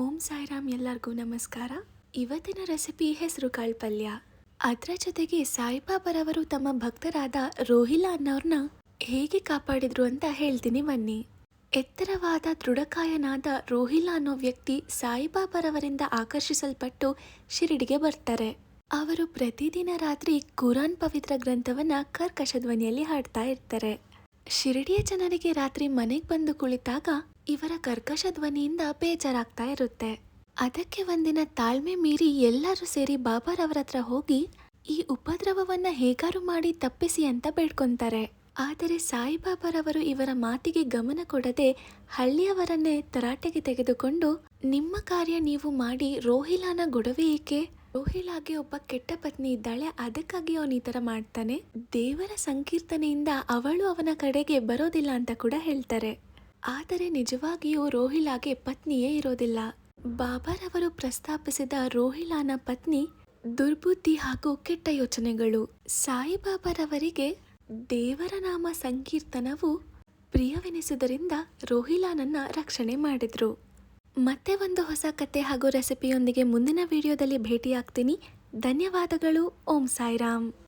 ಓಂ ಸಾಯಿರಾಮ್ ಎಲ್ಲರಿಗೂ ನಮಸ್ಕಾರ. ಇವತ್ತಿನ ರೆಸಿಪಿ ಹೆಸರು ಕಾಳು ಪಲ್ಯ ಅದರ ಜೊತೆಗೆ ಸಾಯಿಬಾಬರವರು ತಮ್ಮ ಭಕ್ತರಾದ ರೋಹಿಲಾ ಅನ್ನೋರ್ನ ಹೇಗೆ ಕಾಪಾಡಿದ್ರು ಅಂತ ಹೇಳ್ತೀನಿ ಬನ್ನಿ. ಎತ್ತರವಾದ ದೃಢಕಾಯನಾದ ರೋಹಿಲಾ ಅನ್ನೋ ವ್ಯಕ್ತಿ ಸಾಯಿಬಾಬರವರಿಂದ ಆಕರ್ಷಿಸಲ್ಪಟ್ಟು ಶಿರಡಿಗೆ ಬರ್ತಾರೆ. ಅವರು ಪ್ರತಿದಿನ ರಾತ್ರಿ ಕುರಾನ್ ಪವಿತ್ರ ಗ್ರಂಥವನ್ನ ಕರ್ಕಶ ಧ್ವನಿಯಲ್ಲಿ ಹಾಡ್ತಾ ಇರ್ತಾರೆ. ಶಿರಡಿಯ ಜನರಿಗೆ ರಾತ್ರಿ ಮನೆಗೆ ಬಂದು ಕುಳಿತಾಗ ಇವರ ಕರ್ಕಶ ಧ್ವನಿಯಿಂದ ಬೇಜಾರಾಗ್ತಾ ಇರುತ್ತೆ. ಅದಕ್ಕೆ ಒಂದಿನ ತಾಳ್ಮೆ ಮೀರಿ ಎಲ್ಲರೂ ಸೇರಿ ಬಾಬಾರವರ ಹತ್ರ ಹೋಗಿ, ಈ ಉಪದ್ರವವನ್ನ ಹೇಗಾರು ಮಾಡಿ ತಪ್ಪಿಸಿ ಅಂತ ಬೇಡ್ಕೊಂತಾರೆ. ಆದರೆ ಸಾಯಿಬಾಬಾರವರು ಇವರ ಮಾತಿಗೆ ಗಮನ ಕೊಡದೆ ಹಳ್ಳಿಯವರನ್ನೇ ತರಾಟೆಗೆ ತೆಗೆದುಕೊಂಡು, ನಿಮ್ಮ ಕಾರ್ಯ ನೀವು ಮಾಡಿ ರೋಹಿಲಾನ ಗೊಡವೆ ಏಕೆ? ರೋಹಿಲಾಗೆ ಒಬ್ಬ ಕೆಟ್ಟ ಪತ್ನಿ ಇದ್ದಾಳೆ, ಅದಕ್ಕಾಗಿ ಅವನು ಈ ಥರ ಮಾಡ್ತಾನೆ? ದೇವರ ಸಂಕೀರ್ತನೆಯಿಂದ ಅವಳು ಅವನ ಕಡೆಗೆ ಬರೋದಿಲ್ಲ ಅಂತ ಕೂಡ ಹೇಳ್ತಾರೆ. ಆದರೆ ನಿಜವಾಗಿಯೂ ರೋಹಿಲಾಗೆ ಪತ್ನಿಯೇ ಇರೋದಿಲ್ಲ. ಬಾಬಾರವರು ಪ್ರಸ್ತಾಪಿಸಿದ ರೋಹಿಲಾನ ಪತ್ನಿ ದುರ್ಬುದ್ಧಿ ಹಾಗೂ ಕೆಟ್ಟ ಯೋಚನೆಗಳು. ಸಾಯಿಬಾಬಾರವರಿಗೆ ದೇವರ ನಾಮ ಸಂಕೀರ್ತನವು ಪ್ರಿಯವೆನಿಸುವುದರಿಂದ ರೋಹಿಲಾನನ್ನ ರಕ್ಷಣೆ ಮಾಡಿದ್ರು. ಮತ್ತೆ ಒಂದು ಹೊಸ ಕತೆ ಹಾಗೂ ರೆಸಿಪಿಯೊಂದಿಗೆ ಮುಂದಿನ ವಿಡಿಯೋದಲ್ಲಿ ಭೇಟಿಯಾಗ್ತೀನಿ. ಧನ್ಯವಾದಗಳು. ಓಂ ಸಾಯಿರಾಮ್.